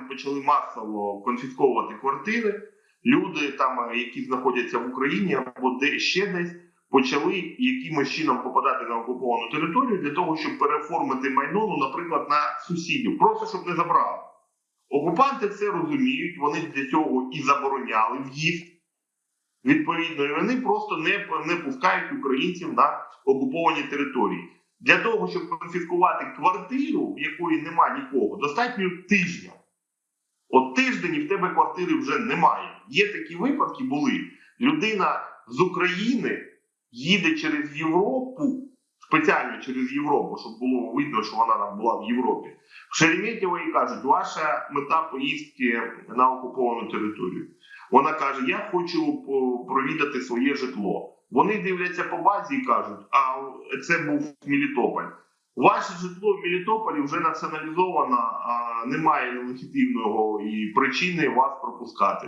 окупанти почали масово конфісковувати квартири. Люди, там, е, які знаходяться в Україні або де ще десь, почали якимось чином попадати на окуповану територію для того, щоб переоформити майно, ну, наприклад, на сусідів, просто щоб не забрали. Окупанти це розуміють, вони для цього і забороняли в'їзд. Відповідно, і вони просто не, не пускають українців на окуповані території. Для того, щоб конфіскувати квартиру, в якої нема нікого, достатньо тижня. От тиждень і в тебе квартири вже немає. Є такі випадки, були. Людина з України їде через Європу, спеціально через Європу, щоб було видно, що вона там була в Європі. В Шереметьєво їй кажуть, ваша мета поїздки на окуповану територію. Вона каже: Я хочу провідати своє житло. Вони дивляться по базі і кажуть, а це був Мелітополь. Ваше житло в Мелітополі вже націоналізовано, а немає легітимного і причини вас пропускати.